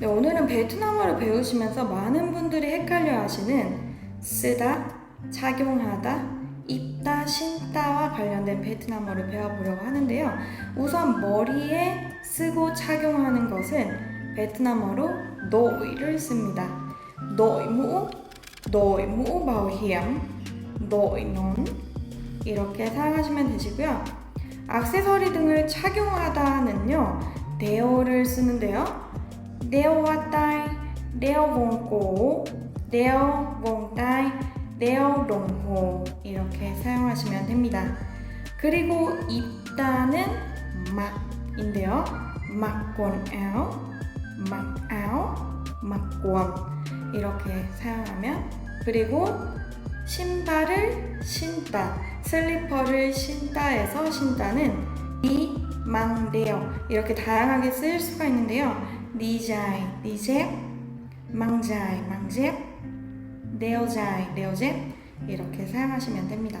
네, 오늘은 베트남어를 배우시면서 많은 분들이 헷갈려 하시는 쓰다, 착용하다, 입다, 신다와 관련된 베트남어를 배워보려고 하는데요. 우선 머리에 쓰고 착용하는 것은 베트남어로 노이를 씁니다. 노이무, 노이무 hiểm, 노이논 이렇게 사용하시면 되시고요. 액세서리 등을 착용하다는요. 데어를 쓰는데요. Đeo hoa tai, đeo vòng cổ, đeo vòng tai, đeo đồng 이렇게 사용하시면 됩니다. 그리고 입다는 막인데요. áo, mặc áo, mặc quần 이렇게 사용하면 그리고 신발을 신다, 슬리퍼를 신다에서 신다는 이 망데요 이렇게 다양하게 쓰일 수가 있는데요. Đi dài, đi dép, mang dài, mang dép, đeo dài, đeo dép 이렇게 사용하시면 됩니다.